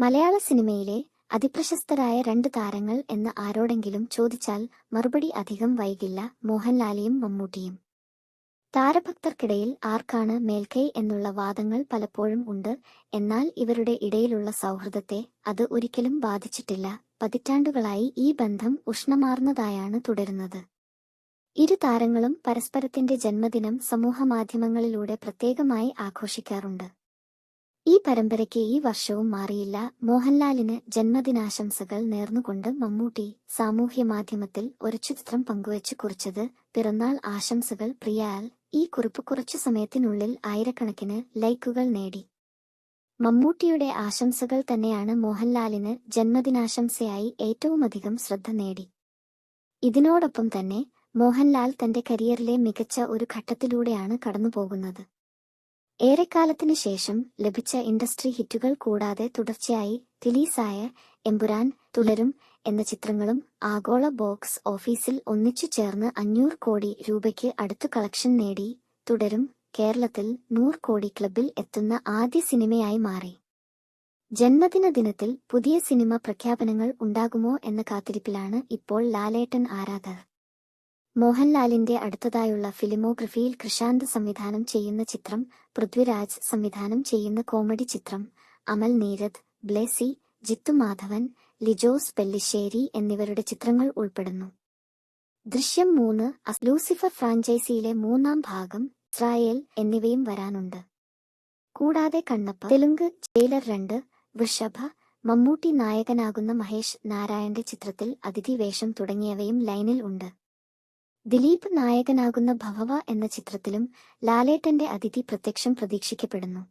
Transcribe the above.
മലയാള സിനിമയിലെ അതിപ്രശസ്തരായ രണ്ട് താരങ്ങൾ എന്ന് ആരോടെങ്കിലും ചോദിച്ചാൽ മറുപടി അധികം വൈകില്ല മോഹൻലാലിയും മമ്മൂട്ടിയും. താരഭക്തർക്കിടയിൽ ആർക്കാണ് മേൽക്കൈ എന്നുള്ള വാദങ്ങൾ പലപ്പോഴും ഉണ്ട്. എന്നാൽ ഇവരുടെ ഇടയിലുള്ള സൗഹൃദത്തെ അത് ഒരിക്കലും ബാധിച്ചിട്ടില്ല. പതിറ്റാണ്ടുകളായി ഈ ബന്ധം ഉഷ്ണമാർന്നതായാണ് തുടരുന്നത്. ഇരു താരങ്ങളും പരസ്പരത്തിന്റെ ജന്മദിനം സമൂഹമാധ്യമങ്ങളിലൂടെ പ്രത്യേകമായി ആഘോഷിക്കാറുണ്ട്. ഈ പരമ്പരയ്ക്ക് ഈ വർഷവും മാറിയില്ല. മോഹൻലാലിന് ജന്മദിനാശംസകൾ നേർന്നുകൊണ്ട് മമ്മൂട്ടി സാമൂഹ്യ മാധ്യമത്തിൽ ഒരു ചിത്രം പങ്കുവച്ച് കുറിച്ചത്. പിറന്നാൾ ആശംസകൾ പ്രിയാൽ ഈ കുറിപ്പ് കുറച്ചു സമയത്തിനുള്ളിൽ ആയിരക്കണക്കിന് ലൈക്കുകൾ നേടി. മമ്മൂട്ടിയുടെ ആശംസകൾ തന്നെയാണ് മോഹൻലാലിന് ജന്മദിനാശംസയായി ഏറ്റവുമധികം ശ്രദ്ധ നേടി. ഇതിനോടൊപ്പം തന്നെ മോഹൻലാൽ തന്റെ കരിയറിലെ മികച്ച ഒരു ഘട്ടത്തിലൂടെയാണ് കടന്നുപോകുന്നത്. ഏറെക്കാലത്തിനു ശേഷം ലഭിച്ച ഇൻഡസ്ട്രി ഹിറ്റുകൾ കൂടാതെ തുടർച്ചയായി റിലീസായ എമ്പുരാൻ തുടരും എന്ന ചിത്രങ്ങളും ആഗോള ബോക്സ് ഓഫീസിൽ ഒന്നിച്ചു ചേർന്ന് അഞ്ഞൂറ് കോടി രൂപയ്ക്ക് അടുത്ത് കളക്ഷൻ നേടി തുടരും കേരളത്തിൽ നൂറ് കോടി ക്ലബിൽ എത്തുന്ന ആദ്യ സിനിമയായി മാറി. ജന്മദിന ദിനത്തിൽ പുതിയ സിനിമ പ്രഖ്യാപനങ്ങൾ ഉണ്ടാകുമോ എന്ന കാത്തിരിപ്പിലാണ് ഇപ്പോൾ ലാലേട്ടൻ ആരാധകർ. മോഹൻലാലിന്റെ അടുത്തതായുള്ള ഫിലിമോഗ്രഫിയിൽ കൃഷാന്ത് സംവിധാനം ചെയ്യുന്ന ചിത്രം പൃഥ്വിരാജ് സംവിധാനം ചെയ്യുന്ന കോമഡി ചിത്രം അമൽ നീരദ് ബ്ലെസി ജിത്തു മാധവൻ ലിജോസ് പെല്ലിശ്ശേരി എന്നിവരുടെ ചിത്രങ്ങൾ ഉൾപ്പെടുന്നു. ദൃശ്യം മൂന്ന് ലൂസിഫർ ഫ്രാഞ്ചൈസിയിലെ മൂന്നാം ഭാഗം ഇസ്രായേൽ എന്നിവയും വരാനുണ്ട്. കൂടാതെ കണ്ണപ്പ തെലുങ്ക് ജയിലർ രണ്ട് വൃഷഭ മമ്മൂട്ടി നായകനാകുന്ന മഹേഷ് നാരായണന്റെ ചിത്രത്തിൽ അതിഥി വേഷം തുടങ്ങിയവയും ലൈനിൽ ഉണ്ട്. ദിലീപ് നായകനാകുന്ന ഭവവ എന്ന ചിത്രത്തിലും ലാലേട്ടന്റെ അതിഥി പ്രത്യക്ഷം പ്രതീക്ഷിക്കപ്പെടുന്നു.